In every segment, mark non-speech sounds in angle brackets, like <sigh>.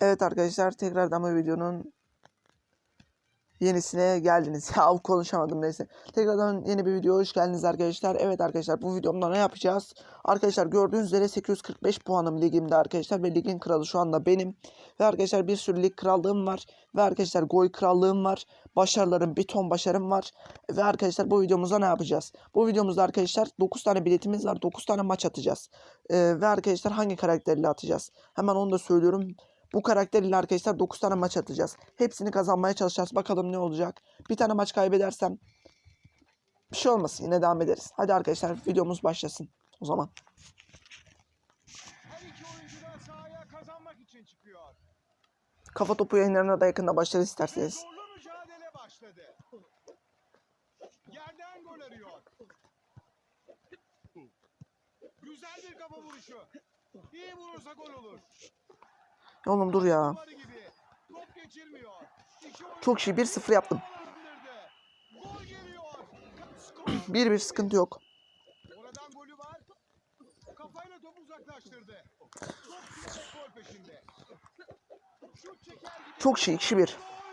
Evet arkadaşlar tekrardan bu videonun yenisine geldiniz. <laughs> Ya konuşamadım neyse. Tekrardan yeni bir videoya hoş geldiniz arkadaşlar. Evet arkadaşlar bu videomda ne yapacağız? Arkadaşlar gördüğünüz üzere 845 puanım ligimde arkadaşlar ve ligin kralı şu anda benim. Ve arkadaşlar bir sürü lig krallığım var. Ve arkadaşlar gol krallığım var. Başarılarım bir ton başarım var. Ve arkadaşlar bu videomuzda ne yapacağız? Bu videomuzda arkadaşlar 9 tane biletimiz var. 9 tane maç atacağız. Ee, ve arkadaşlar hangi karakterle atacağız? Hemen onu da söylüyorum. Bu karakter ile arkadaşlar 9 tane maç atacağız. Hepsini kazanmaya çalışacağız. Bakalım ne olacak. Bir tane maç kaybedersem bir şey olmasın. Yine devam ederiz. Hadi arkadaşlar videomuz başlasın. O zaman. Kafa topu yayınlarına da yakında başlarız Ve isterseniz. Yerden gol arıyor. Güzel bir kafa vuruşu. İyi vurursa gol olur. Oğlum dur ya. İki Çok iyi 1-0 yaptım. havalandırdı. Gol geliyor. Skor. 1-1 sıkıntı yok. Çok iyi 2-1. Gol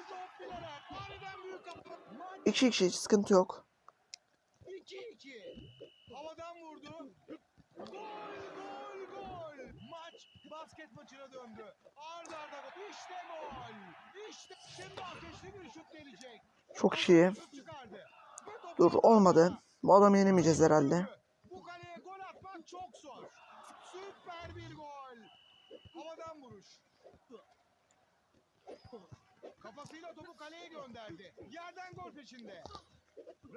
top bilerek. Aniden büyük kafa. Maç 2-2 hiç sıkıntı yok. 2-2. Havadan vurdu. Gol gol gol. Maç basket maçına döndü. Çok iyi. Dur olmadı. Bu adamı yenemeyeceğiz herhalde. Bu kaleye gol atmak çok zor. Süper bir gol. Havadan vuruş. Kafasıyla topu kaleye gönderdi. Yerden gol peşinde.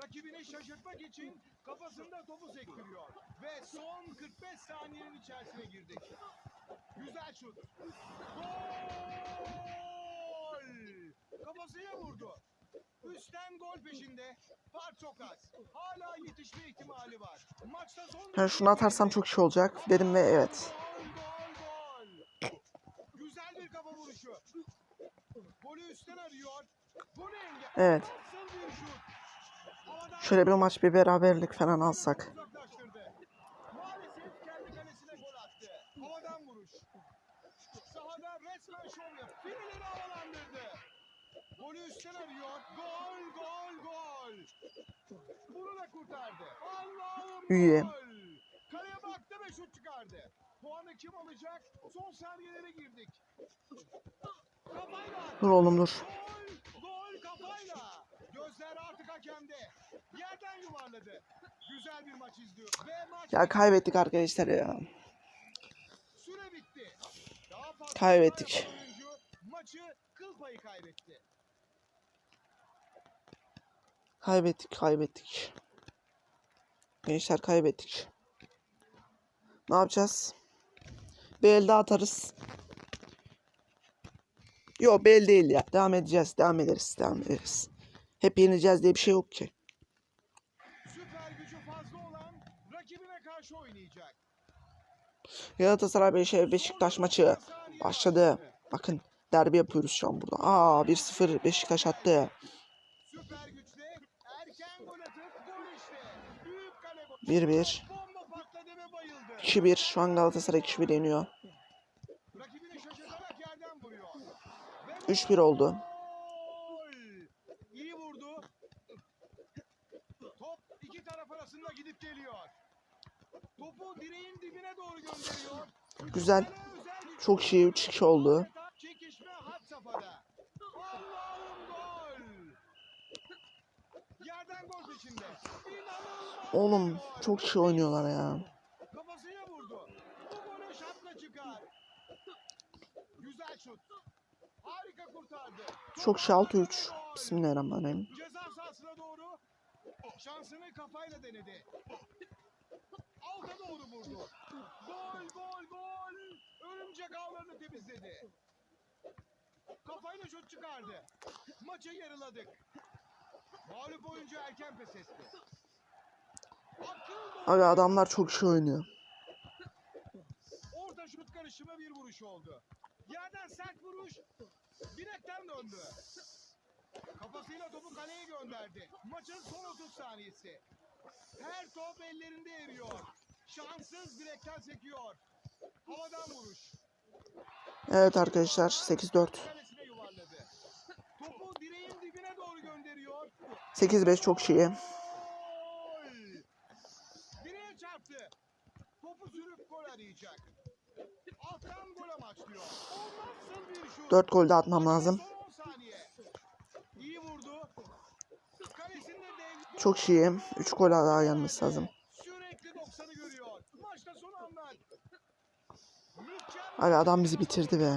Rakibini şaşırtmak için kafasında topu sektiriyor. Ve son 45 saniyenin içerisine girdik. Güzel şut. Gol! Kafasıyla vurdu. Üstten gol peşinde. Fark çok az. Hala yetişme ihtimali var. Maçta son Yani şunu atarsam çok iyi olacak dedim ve evet. Gol, gol, gol. Güzel bir kafa vuruşu. Golü üstten arıyor. Bunu engel. Evet. Nasıl bir şut? Şöyle bir maç bir beraberlik falan alsak. Golü üstten arıyor. Gol, gol, gol. Bunu da kurtardı. Allah'ım İyi. gol. Kaleye baktı ve şut çıkardı. Puanı kim alacak? Son saniyelere girdik. Kafayla. Dur oğlum dur. Gol, gol kafayla. Gözler artık hakemde. Yerden yuvarladı. Güzel bir maç izliyor. Ve maç Ya kaybettik arkadaşlar ya. süre bitti. Daha fazla Kaybettik. oyuncu Maçı kıl payı kaybetti. Kaybettik kaybettik. Gençler kaybettik. Ne yapacağız? Bir el daha atarız. Yok bir el değil ya. Devam edeceğiz. Devam ederiz. Devam ederiz. Hep yeneceğiz diye bir şey yok ki. Süper gücü fazla olan rakibine karşı oynayacak. Galatasaray Beşiktaş Beşiktaş maçı başladı. Bakın derbi yapıyoruz şu an burada. Aa 1-0 Beşiktaş attı. Süper güçle erken gol atıp gol işte. Büyük kale gol. 1-1. Bomba patladı ve bayıldı. 2-1. Şu an Galatasaray 2-1 yeniyor. Rakibini şaşırtarak yerden vuruyor. Ve 3-1 oldu. Gol! İyi vurdu. Top iki taraf arasında gidip geliyor. Topu direğin dibine doğru gönderiyor. Güzel. Çok iyi 3-2 oldu. Adeta Çekişme had safhada. Allah'ım gol! Yerden gol peşinde. İnanılmaz. Oğlum bir çok iyi oynuyorlar ya. Kafasıyla vurdu. Bu golü şapka çıkar. Güzel şut. Harika kurtardı. Çok şey 6-3. Bismillahirrahmanirrahim. Ceza sahasına doğru şansını kafayla denedi. Doğru vurdu. Gol gol gol. Örümcek ağlarını temizledi. Kafayla şut çıkardı. Maçı yarıladık. Mağlup oyuncu erken pes etti. Abi adamlar çok iyi oynuyor. Orta şut karışımı bir vuruş oldu. Yerden sert vuruş. Direkten döndü. Kafasıyla topu kaleye gönderdi. Maçın son 30 saniyesi. Her top ellerinde eriyor. Şanssız direkten sekiyor. Havadan vuruş. Evet arkadaşlar 8-4. Kalesine yuvarladı. Topu direğin dibine doğru gönderiyor. 8-5 çok iyi. Direğe çarptı. Topu sürüp gol arayacak. Alttan gol amaçlıyor. O nasıl bir şut? 4 gol de atmam lazım. Son 10 saniye. İyi vurdu. Kalesinde dev... Çok iyi. 3 gol daha gelmesi lazım. Sürekli 90'ı görüyor. Maçta son anlar. Mükemmel. Abi adam bizi bitirdi be.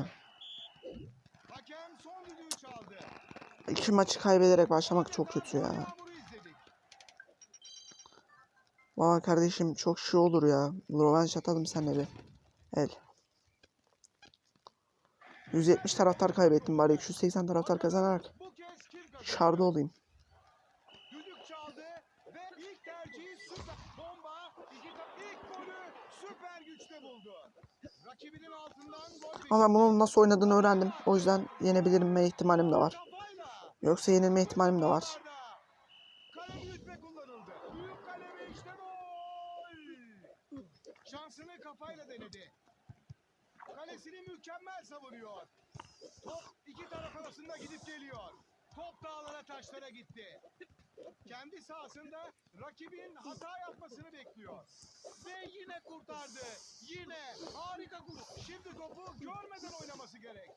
İki maçı kaybederek başlamak çok kötü ya. Valla kardeşim çok şey olur ya. Rövanş atalım senle bir. El. 170 taraftar kaybettim bari 280 taraftar kazanarak şarda olayım. Düdük çaldı ve ilk tercihi süper. Bomba iki ta- ilk golü süper güçte buldu. Rakibinin altından gol Ama ben bunun nasıl oynadığını öğrendim. O yüzden yenebilirme ihtimalim de var. Yoksa yenilme ihtimalim de var. Şansını kafayla denedi. Kalesini mükemmel savunuyor. Top iki taraf arasında gidip geliyor. Top dağlara taşlara gitti. Kendi sahasında rakibin hata yapmasını bekliyor. Ve yine kurtardı. Yine harika kurtardı. Şimdi topu görmeden oynaması gerek.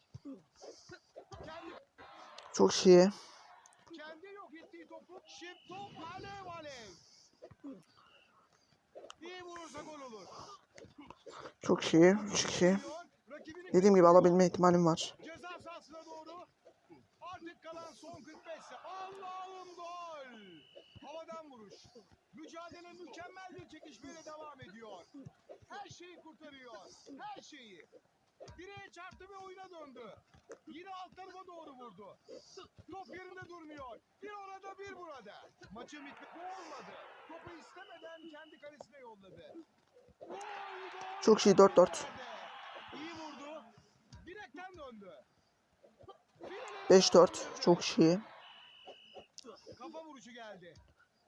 Kendi Çok iyi. kendi yok ettiği topu şimdi top alev alev. İyi vurursa gol olur. Çok iyi. 3-2. Rakibinin Dediğim gibi alabilme ihtimalim var. ceza sahasına doğru artık kalan son 45 sa- Allah'ım gol. Havadan vuruş. Mücadele mükemmel bir çekişmeyle devam ediyor. Her şeyi kurtarıyor. Her şeyi. Direğe çarptı ve oyuna döndü. Yine alt tarafa doğru vurdu. Top yerinde durmuyor. Bir orada bir burada. Maçın bitme olmadı. Topu istemeden kendi kalesine yolladı. Gol, gol, Çok iyi 4-4. İyi vurdu. Direkten döndü. 5-4. Çok iyi. Kafa vuruşu geldi.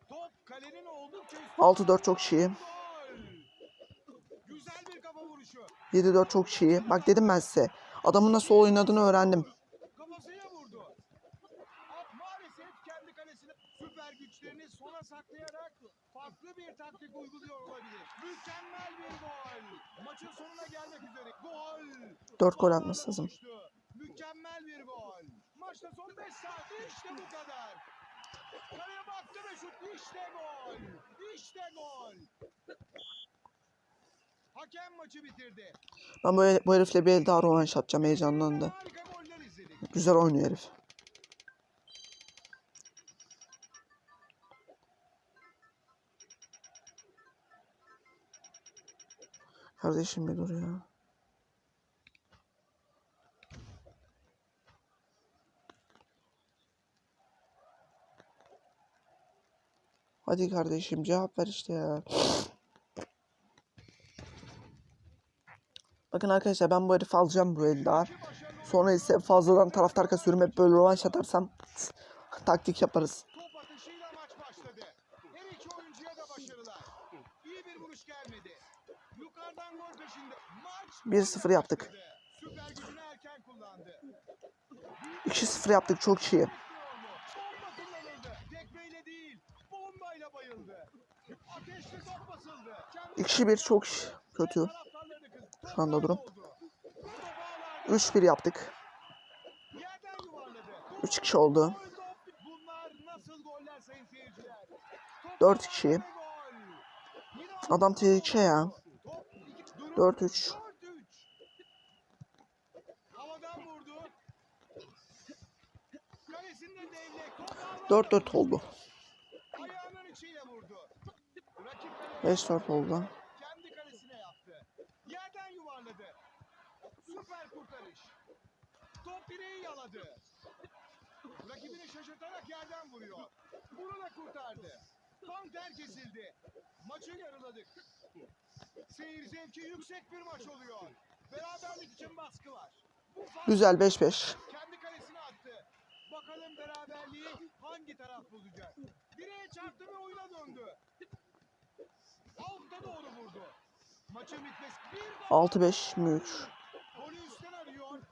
Top kalenin oldukça üstü. 6-4 çok iyi. Gol. Güzel bir kafa vuruşu. 7-4 çok iyi. Bak dedim ben size. Adamın nasıl oynadığını öğrendim. Güçlerini sona saklayarak farklı bir taktik uyguluyor olabilir. Mükemmel bir gol. Maçın sonuna gelmek üzere. Gol. 4 gol atması lazım. Mükemmel bir gol. Maçta son 5 saat işte bu kadar. Kaleye baktı ve şut işte gol. İşte gol. Hakem maçı bitirdi. Ben bu, bu herifle bir el daha rövanş atacağım heyecanlandı. Güzel oynuyor herif. Kardeşim bir dur ya. Hadi kardeşim cevap ver işte ya. Bakın arkadaşlar ben bu herifi alacağım bu el daha. İki başarılı Sonra ise fazladan taraftar kasıyorum hep böyle rövanş atarsam <laughs> taktik yaparız. Bir 1-0 yaptık. başladı. Süper gücünü erken kullandı. 2-0 yaptık çok iyi. Bekliyor mu? Bomba kullanıldı. Tekmeyle değil, bombayla bayıldı. Ateşli top Kendi 2-1 çok kötü. Şu anda durum. Top ağlarda. 3-1 yaptık. Yerden yuvarladı. 3-2 oldu. Gol top. Bunlar nasıl goller sayın seyirciler? Top 4-2. 5 4 oldu. Kendi kalesine yaptı. Yerden yuvarladı. Süper kurtarış. Top direği yaladı. Rakibini şaşırtarak yerden vuruyor. Bunu da kurtardı. Tam ter kesildi. Maçı yarıladık. Seyir zevki yüksek bir maç oluyor. Beraberlik için baskı var. Güzel 5-5. Kendi kalesine attı. Bakalım beraberliği hangi taraf bulacak. Direğe çarptı ve oyuna döndü. Altta doğru vurdu. Maçın bitmesi bir gol. 6-5 mülk. Golü üstten arıyor.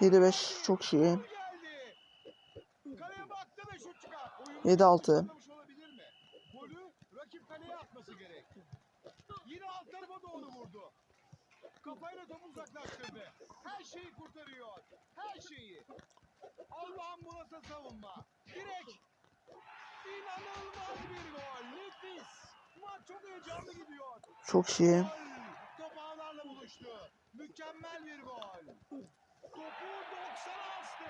7-5 çok iyi. Geldi. Kaleye baktı ve şut çıkar. Oyun 7-6. atlamış olabilir mi? Golü rakip kaleye atması gerek. Yine alt tarafa doğru vurdu. Kafayla topu uzaklaştırdı. Her şeyi kurtarıyor. Her şeyi. Allah'ım bu nasıl savunma. Direkt. İnanılmaz bir gol. Çok heyecanlı gidiyor. Çok iyi. Gol. Top ağlarla buluştu. Mükemmel bir gol. Topu 90'a astı.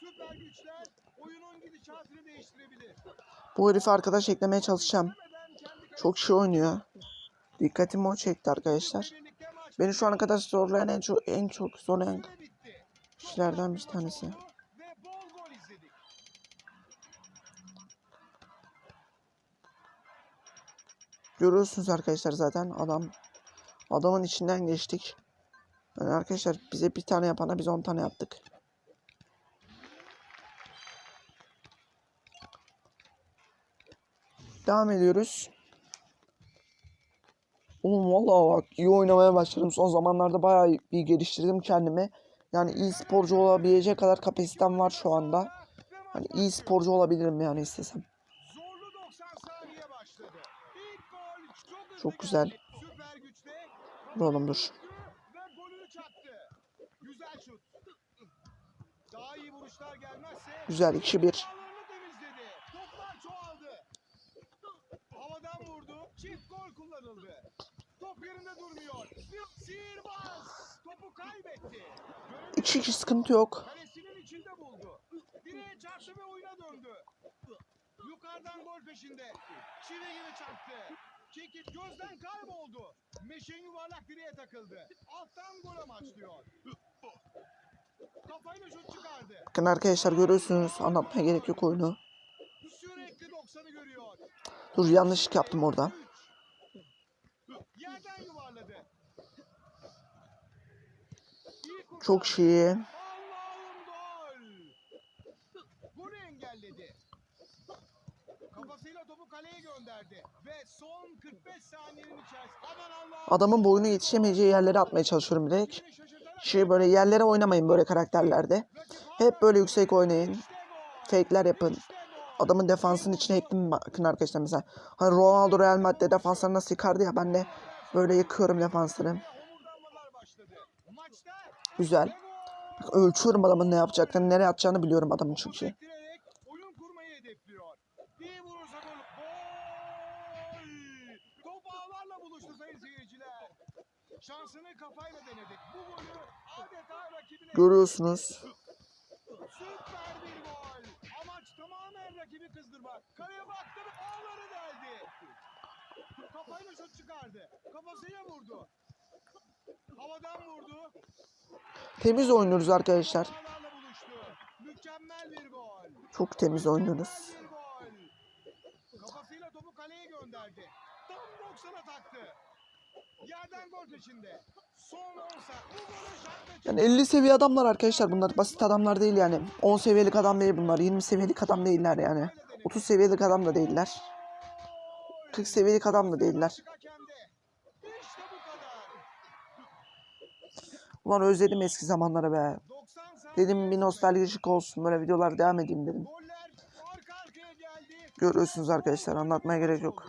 Süper güçler oyunun gidişatını değiştirebilir. Bu herifi arkadaş eklemeye çalışacağım. Çok şey oynuyor. Dikkatimi o çekti arkadaşlar. Beni şu ana kadar zorlayan en çok en çok zorlayan kişilerden bir tanesi. Görüyorsunuz arkadaşlar zaten adam adamın içinden geçtik. Yani arkadaşlar bize bir tane yapana biz 10 tane yaptık. Devam ediyoruz. Oğlum vallahi bak iyi oynamaya başladım. Son zamanlarda bayağı bir geliştirdim kendimi. Yani iyi sporcu olabilecek kadar kapasitem var şu anda. Hani iyi sporcu olabilirim yani istesem. Zorlu 90 saniye başladı. İlk gol çok güzel. güçte Dur. Güzel şut. Daha iyi vuruşlar gelmezse Güzel 2-1. Ağlarını temizledi. Toplar çoğaldı. Havadan vurdu. Çift gol kullanıldı. Top yerinde durmuyor. Sihirbaz. Topu kaybetti. 2-2 sıkıntı yok. Kalesinin içinde buldu. Direğe çarptı ve oyuna döndü. Yukarıdan gol peşinde. Çivi gibi çarptı. Kekit gözden kayboldu. Meşin yuvarlak direğe takıldı. Alttan gol amaçlıyor. Kafayla şut çıkardı. Bakın arkadaşlar görüyorsunuz anlatmaya gerek yok oyunu. Sürekli 90'ı görüyor. Dur yanlışlık yaptım orada. Yerden yuvarladı. Çok iyi. Allah'ım gol. Golü engelledi. Kafasıyla topu kaleye gönderdi. Ve son 45 saniyenin içerisinde. Adamın boyunu yetişemeyeceği yerlere atmaya çalışıyorum direkt. Şey böyle yerlere oynamayın böyle karakterlerde. Hep böyle yüksek oynayın. Fake'ler yapın. Adamın defansının içine ektim bakın arkadaşlar mesela. Hani Ronaldo Real Madrid defansları nasıl yıkardı ya ben de böyle yıkıyorum defansları. Güzel. Bak, ölçüyorum adamın ne yapacaklarını, nereye atacağını biliyorum adamın çünkü. Sektirerek oyun kurmayı hedefliyor. İyi vurursa gol. Gol! Top ağlarla buluştu sayın seyirciler. Şansını kafayla denedi. Bu golü adeta rakibine... Görüyorsunuz. Süper bir gol. Amaç tamamen rakibi kızdırmak. Kaleye baktı ağları deldi. Kafayla şut çıkardı. Kafasıyla vurdu. Havadan vurdu. Temiz oynuyoruz arkadaşlar. Mükemmel bir gol. Çok temiz oynuyoruz. Kafasıyla topu kaleye gönderdi. Tam 90'a taktı. Yani 50 seviye adamlar arkadaşlar bunlar. Basit adamlar değil yani. 10 seviyelik adam değil bunlar. 20 seviyelik adam değiller yani. 30 seviyelik adam da değiller. 40 seviyelik adam da değiller. Ulan özledim eski zamanları be. 90 saniye Dedim bir nostaljik olsun böyle videolar devam edeyim dedim. Görüyorsunuz arkadaşlar anlatmaya gerek yok.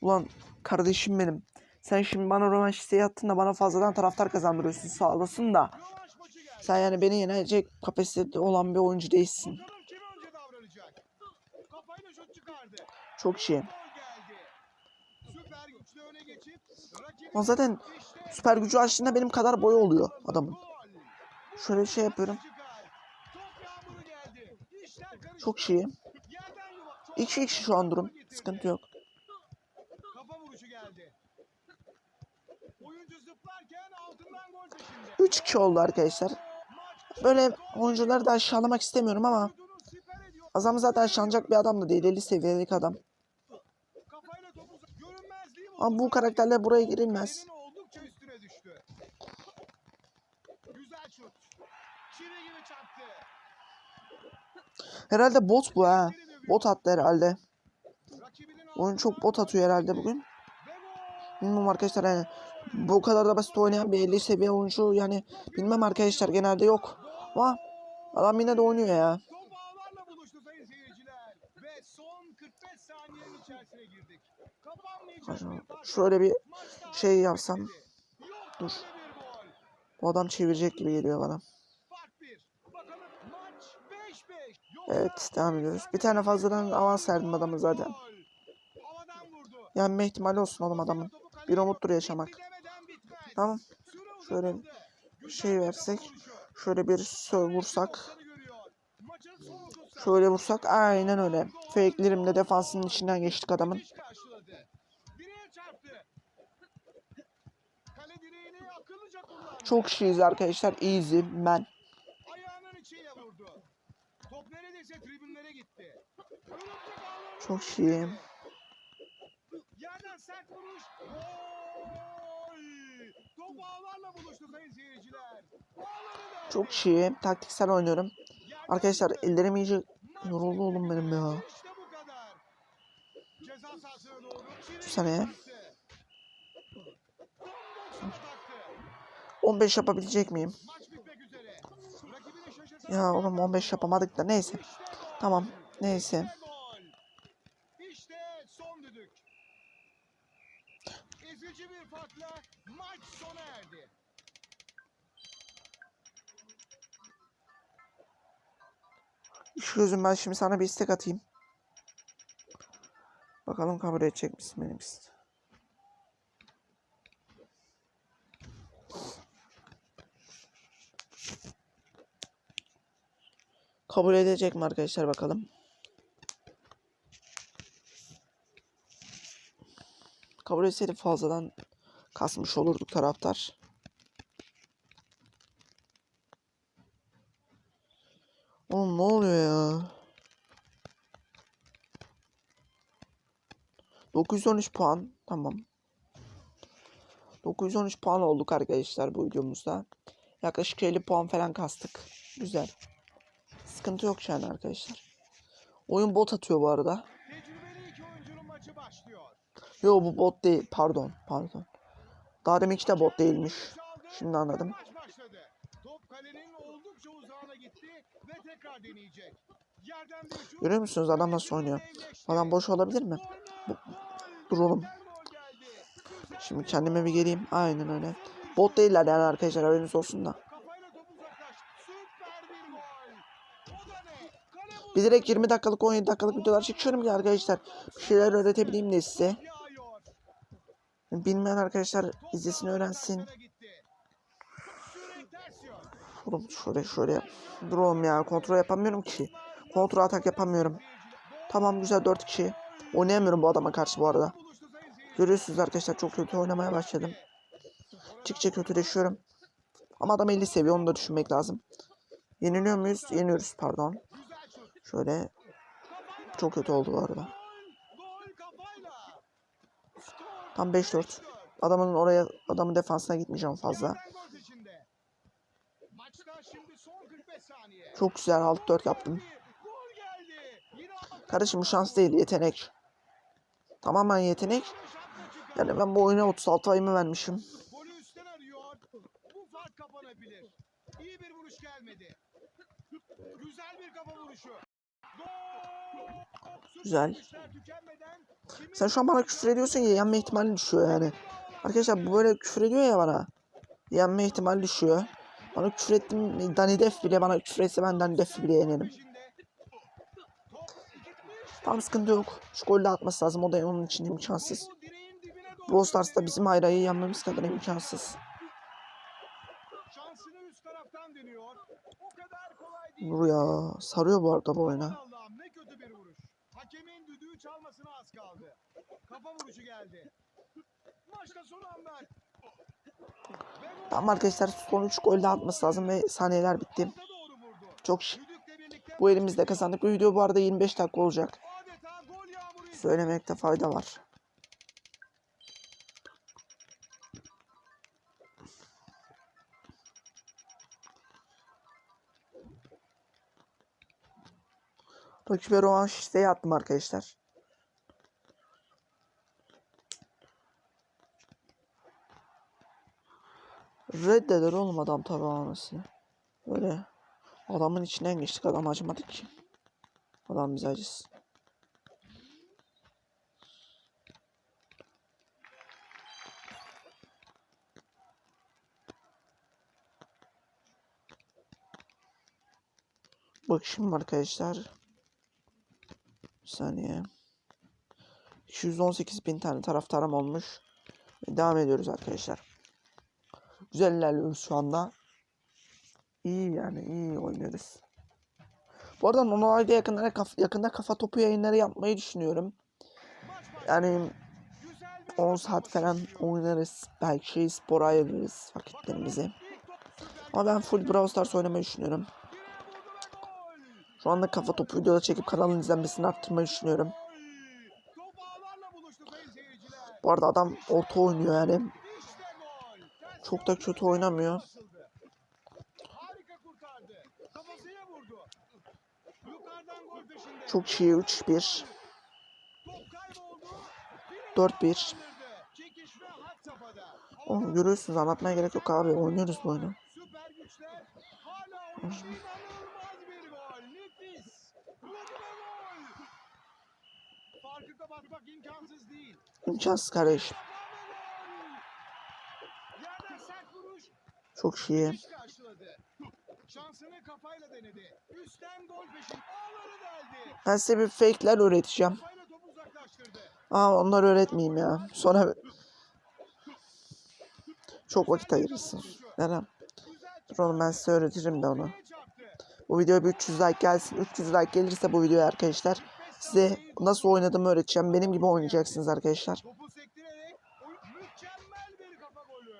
Ulan kardeşim benim. Sen şimdi bana rövanş isteği attın da bana fazladan taraftar kazandırıyorsun sağ olasın da. Sen yani beni yenecek kapasitede olan bir oyuncu değilsin. Çok rakibi Ama zaten süper gücü açtığında benim kadar boyu oluyor adamın. Şöyle bir şey yapıyorum. Çok iyi. Yerden yuva. Çok 2 kişi şu an durum. Sıkıntı yok. 3-2 oldu arkadaşlar. Böyle oyuncuları da aşağılamak istemiyorum ama Azam zaten aşağılanacak bir adam da değil. 50 seviyelik adam. Ama bu karakterler buraya girilmez. Herhalde bot bu ha. Bot attı herhalde. Oyun çok bot atıyor herhalde bugün. Bilmiyorum arkadaşlar yani bu kadar da basit oynayan bir 50 seviye oyuncu yani bilmem arkadaşlar genelde yok. Ama adam yine de oynuyor ya. Top ağlarla buluştu sayın seyirciler. Ve son 45 saniyenin içerisine girdik. Kapanmayacak bir fark. Şöyle bir şey yapsam. Dur. Bu adam çevirecek gibi geliyor bana. Fark bir. Bakalım maç 5-5. Evet devam ediyoruz. Bir tane fazladan avans verdim adamı zaten. Yenme ihtimali olsun oğlum adamın. Bir umuttur yaşamak. Tamam. Şöyle şey versek. Şöyle bir vursak. Şöyle vursak aynen öyle. Fakelerimle defansının içinden geçtik adamın. Çok şeyiz arkadaşlar. Easy man. Ayağının içiyle vurdu. Top neredeyse tribünlere gitti. Örümcek ağlarına Çok gitti. iyi. Yerden sert vuruş. Gol! Çok şey. Taktiksel oynuyorum. Arkadaşlar ellerim iyice yoruldu oğlum benim ya. Bir saniye. Bomboş ataktı. 15 yapabilecek miyim? Ya oğlum 15 yapamadık da neyse. Tamam. Neyse. Şu gözüm ben şimdi sana bir istek atayım. Bakalım kabul edecek misin benim isteği? Kabul edecek mi arkadaşlar bakalım. Kabul etseydi fazladan kasmış olurduk taraftar. Oğlum ne oluyor ya? 913 puan. Tamam. 913 puan olduk arkadaşlar bu videomuzda. Yaklaşık 50 puan falan kastık. Güzel. Sıkıntı yok yani arkadaşlar. Oyun bot atıyor bu arada. Yo bu bot değil. Pardon. Pardon. Daha deminki de bot değilmiş. Şimdi anladım. Görüyor musunuz adam nasıl oynuyor? Adam boş olabilir mi? Gol. Dur oğlum. Şimdi kendime bir geleyim. Aynen öyle. Bot değiller yani arkadaşlar haberiniz olsun da. Bir direkt 20 dakikalık 17 dakikalık videolar çekiyorum ki arkadaşlar. Bir şeyler öğretebileyim de size. Bilmeyen arkadaşlar izlesin öğrensin. Oğlum şöyle şöyle. Dur oğlum ya kontrol yapamıyorum ki. Kontrol atak yapamıyorum. Tamam güzel 4 kişi. Oynayamıyorum bu adama karşı bu arada. Görüyorsunuz arkadaşlar çok kötü oynamaya başladım. Çıkça kötüleşiyorum. Ama adam 50 seviye onu da düşünmek lazım. Yeniliyor muyuz? Yeniyoruz pardon. Şöyle çok kötü oldu bu arada. Tam 5-4. Adamın oraya adamın defansına gitmeyeceğim fazla. Yerden gol peşinde. Maçta şimdi son 45 saniye. Çok güzel alt 4 yaptım. Kardeşim bu şans değil yetenek. Tamamen yetenek. Yani ben bu oyuna 36 ayımı vermişim. İyi bir vuruş gelmedi. Güzel bir kafa vuruşu. Gol! Süper Güzel. Sen şu an bana küfür ediyorsun ya yenme ihtimali düşüyor yani. Arkadaşlar bu böyle küfür ediyor ya bana. Yenme ihtimali düşüyor. Bana küfür ettim. Dani Def bile bana küfür etse ben Dani Def bile yenerim. Tam sıkıntı yok. Şu golü atması lazım. O da onun için imkansız. Brawl Stars'ta bizim Hayra'yı yenmemiz kadar imkansız. Dur ya. Sarıyor bu arada bu oyuna. Hakemin düdüğü çalmasına az kaldı. Kafa vuruşu geldi. Maçta son gol Tamam arkadaşlar son 3 gol de atması lazım ve saniyeler bitti. Çok şık. Bu elimizde kazandık. Bu video bu arada 25 dakika olacak. Söylemekte fayda var. Rakibe rövanş isteği attım arkadaşlar. Reddeder oğlum adam tabi anasını. Böyle adamın içinden geçtik adam acımadı ki. Adam bize acısın. Bak şimdi arkadaşlar. Bir saniye. 218 bin tane taraftarım olmuş. Ve Devam ediyoruz arkadaşlar. Güzel ilerliyoruz şu anda. İyi yani iyi oynuyoruz. Bu arada normalde yakında, yakında kafa topu yayınları yapmayı düşünüyorum. Yani Güzel bir 10 saat falan oynarız. Belki şey spora ayırırız vakitlerimizi. Ama ben full Brawl Stars oynamayı düşünüyorum. birini vurdu ve gol. Şu anda kafa topu videoda çekip kanalın izlenmesini arttırmayı düşünüyorum. Bu arada adam orta oynuyor yani. Çok da kötü oynamıyor. Çok iyi 3-1. Top kayboldu. 4-1. Çekişme had safhada. Oğlum görüyorsunuz anlatmaya gerek yok abi. Oynuyoruz bu oyunu. Süper güçler hala oynuyor. İnanılmaz bir gol. Nefis. Vurdu ve gol. Farkı kapatmak imkansız değil. İmkansız kardeşim. Yerden sert vuruş. Çok iyi. Diş karşıladı. Şansını kafayla denedi. Üstten gol peşin. Ağları deldi. Ben size bir fake'ler öğreteceğim. Aa onları öğretmeyeyim ya. Sonra çok vakit ayırırsın. Neden? Dur oğlum ben size öğretirim de onu. Bu video bir 300 like gelsin. 300 like gelirse bu videoya arkadaşlar size nasıl oynadığımı öğreteceğim. Benim gibi oynayacaksınız arkadaşlar. Topu sektirerek oyun mükemmel bir kafa golü.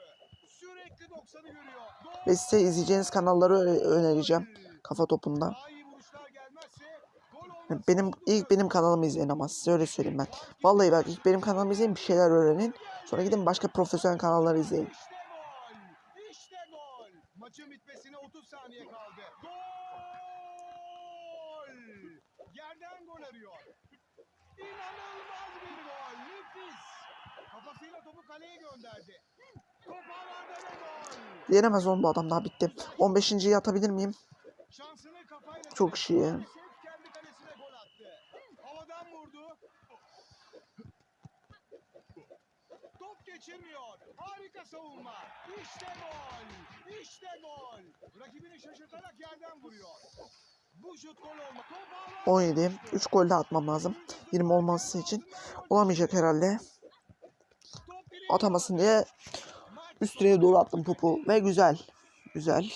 Sürekli 90'ı görüyor. Gol. Ve size izleyeceğiniz kanalları önereceğim. Kafa topunda. Benim ilk benim kanalımı izleyin ama size öyle söyleyeyim ben. Vallahi bak ilk benim kanalımı izleyin bir şeyler öğrenin. Sonra gidin başka profesyonel kanalları izleyin. İşte gol. İşte gol. Maçın bitmesine 30 saniye kaldı. Gol. Yerden gol arıyor. İnanılmaz bir gol. Nefis. Kafasıyla topu kaleye gönderdi. Top ağlarda ve gol. Yenemez oğlum bu adam daha bitti. 15.yi atabilir miyim? Şansını kafayla Çok iyi. Maalesef kendi kalesine gol attı. Havadan vurdu. Top geçirmiyor. Harika savunma. İşte gol. İşte gol. Rakibini şaşırtarak yerden vuruyor. Bu şut gol olma. Top ağlar. 17. 3 gol de atmam lazım. 20 olması için. Olamayacak herhalde. Atamasın diye üst direğe doğru attım topu. Ve güzel. Güzel.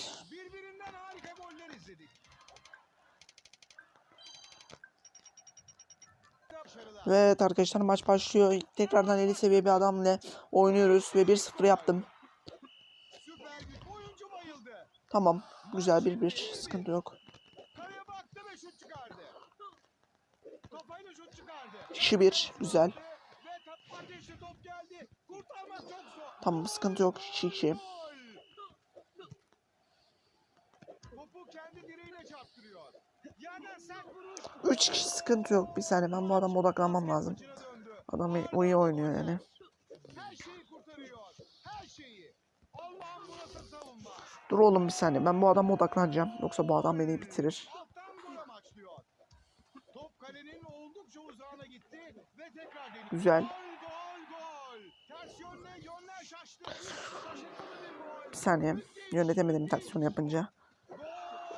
Evet arkadaşlar maç başlıyor. Tekrardan 50 seviye bir adamla oynuyoruz. Ve 1-0 yaptım. Tamam. Güzel 1-1. Sıkıntı yok. Kaleye baktı ve şut çıkardı. Kafayla şut çıkardı. 2-1. Güzel. Ve top ateşli top geldi. Kurtarmak çok zor. Tamam sıkıntı yok. 2-2. Gol. Topu kendi direğine çarptırıyor. Yerden sert vuruş. 3 kişi sıkıntı yok. Bir saniye ben bu adama odaklanmam lazım. Adam iyi oynuyor yani. Dur oğlum bir saniye. Ben bu adama odaklanacağım. Yoksa bu adam beni bitirir. Top kalenin oldukça uzağına gitti ve tekrar deniyor. Güzel. Gol gol gol. Ters yönle yönler şaştı. Şaşırtıcı bir saniye. Yönetemedim taksiyonu yapınca. Gol.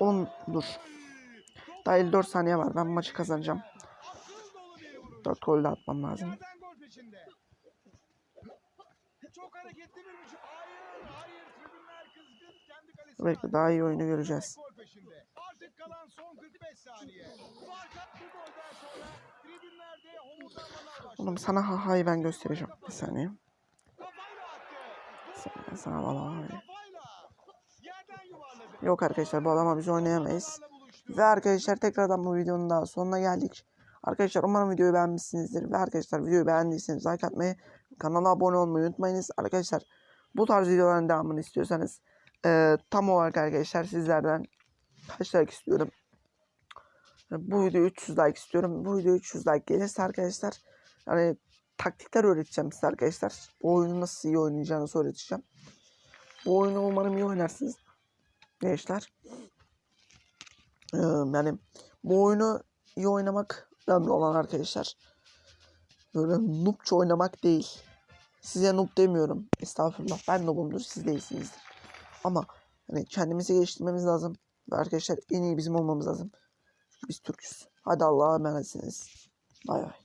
Oğlum dur. Daha 54 saniye var. Ben maçı kazanacağım. Akıl dolu bir vuruş. 4 gol de atmam lazım. Attı. daha iyi oyunu göreceğiz. Artık kalan son 45 saniye. Fark attı golden sonra tribünlerde homurdanmalar başladı. Oğlum sana hahayı ben göstereceğim. Bir saniye. Saniye sana valla. Yok arkadaşlar bu adama biz oynayamayız. Ve arkadaşlar tekrardan bu videonun daha sonuna geldik. Arkadaşlar umarım videoyu beğenmişsinizdir. Ve arkadaşlar videoyu beğendiyseniz like atmayı, kanala abone olmayı unutmayınız. Arkadaşlar bu tarz videoların devamını istiyorsanız eee, tam olarak arkadaşlar sizlerden kaç like istiyorum? Bu video 300 like istiyorum. Bu video 300 like gelirse arkadaşlar yani taktikler öğreteceğim size arkadaşlar. Bu oyunu nasıl iyi oynayacağınızı öğreteceğim. Bu oyunu umarım iyi oynarsınız. Gençler. Yani bu oyunu iyi oynamak önemli olan arkadaşlar. Böyle noobça oynamak değil. Size noob demiyorum. Estağfurullah. Ben noobumdur. Siz değilsinizdir. Ama hani kendimizi geliştirmemiz lazım. Ve arkadaşlar en iyi bizim olmamız lazım. Çünkü biz Türk'üz. Hadi Allah'a emanetsiniz. Bay bay.